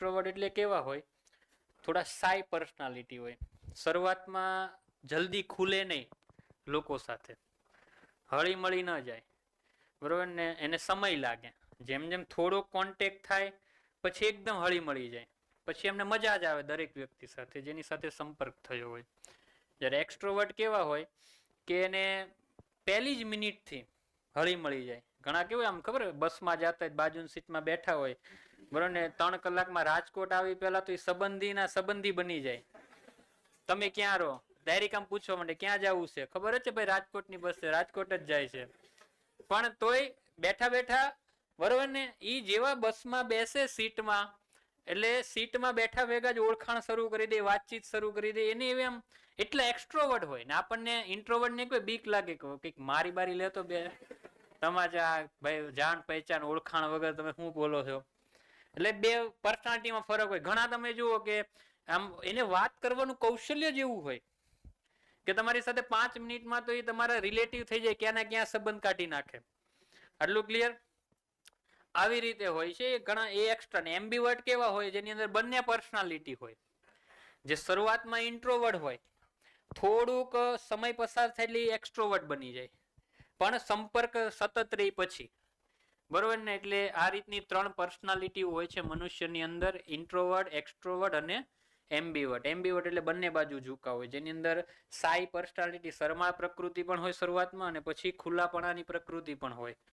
Introvert એટલે કેવા હોય? થોડા સાય પર્સનાલિટી હોય. શરૂઆતમાં જલ્દી ખુલે નહીં લોકો સાથે. હળી મળી ન જાય. બરાબર ને? એને સમય લાગે. જેમ જેમ થોડો કોન્ટેક થાય, પછી એકદમ હળી મળી જાય. પછી એમને મજા જ આવે દરેક વ્યક્તિ સાથે, જેની સાથે સંપર્ક થયો હોય. જ્યારે એક્સ્ટ્રોવર્ટ કેવા હોય કે એને પહેલી જ મિનિટથી હળી મળી જાય. ઘણા કેવું આમ ખબર બસમાં જતા હોય, બાજુની સીટમાં બેઠા હોય. બરોબર ને, ત્રણ કલાકમાં રાજકોટ આવી પહેલા તો એ સંબંધીના સંબંધી બની જાય. તમે ક્યાં રહો? ડાયરેક્ટ આમ પૂછવા માટે ક્યાં જવું છે? ખબર છે ભાઈ, રાજકોટની બસ રાજકોટ જ જાય છે. પણ તોય બેઠા બેઠા, બરોબર ને એ જેવા બસમાં બેસે સીટમાં, એટલે સીટમાં બેઠા ભેગા જ ઓળખાણ શરૂ કરી દે, વાતચીત શરૂ કરી દે, એને એવી આમ એટલા એક્સ્ટ્રોવર્ડ હોય ને, આપણને ઇન્ટ્રોવર્ડ ને કોઈ બીક લાગે કે મારી બારી લેતો બે. તમાચા ભાઈ જાણ પહેચાન ઓળખાણ વગર તમે શું બોલો છો? એટલે બે પર્સનાલિટીમાં ફરક હોય. ઘણા તમે જુઓ કે આમ એને વાત કરવાનું કૌશલ્ય જેવું હોય કે તમારી સાથે પાંચ મિનિટમાં તો એ તમારા રિલેટિવ થઈ જાય ક્યાં ના ક્યાં સંબંધ કાઢી નાખે. આટલું ક્લિયર આવી રીતે હોય છે. ઘણા એ એક્સ્ટ્રા ને એમ્બીવર્ટ કેવા હોય, જેની અંદર બંને પર્સનાલિટી હોય. જે શરૂઆતમાં ઇન્ટ્રોવર્ટ હોય, થોડુંક સમય પસાર થાય એટલે એક્સ્ટ્રોવર્ટ બની જાય. પણ સંપર્ક સતત રહી પછી. બરોબર ને? એટલે આ રીતની ત્રણ પર્સનાલિટી હોય છે મનુષ્યની અંદર ઇન્ટ્રોવર્ડ એક્સ્ટ્રોવર્ડ અને એમ્બીવર્ટ એમ્બીવર્ટ એટલે બંને બાજુ ઝુકાવ હોય. જેની અંદર સાઈ પર્સનાલિટી શરમાળ પ્રકૃતિ પણ હોય શરૂઆતમાં અને પછી ખુલ્લાપણાની પ્રકૃતિ પણ હોય.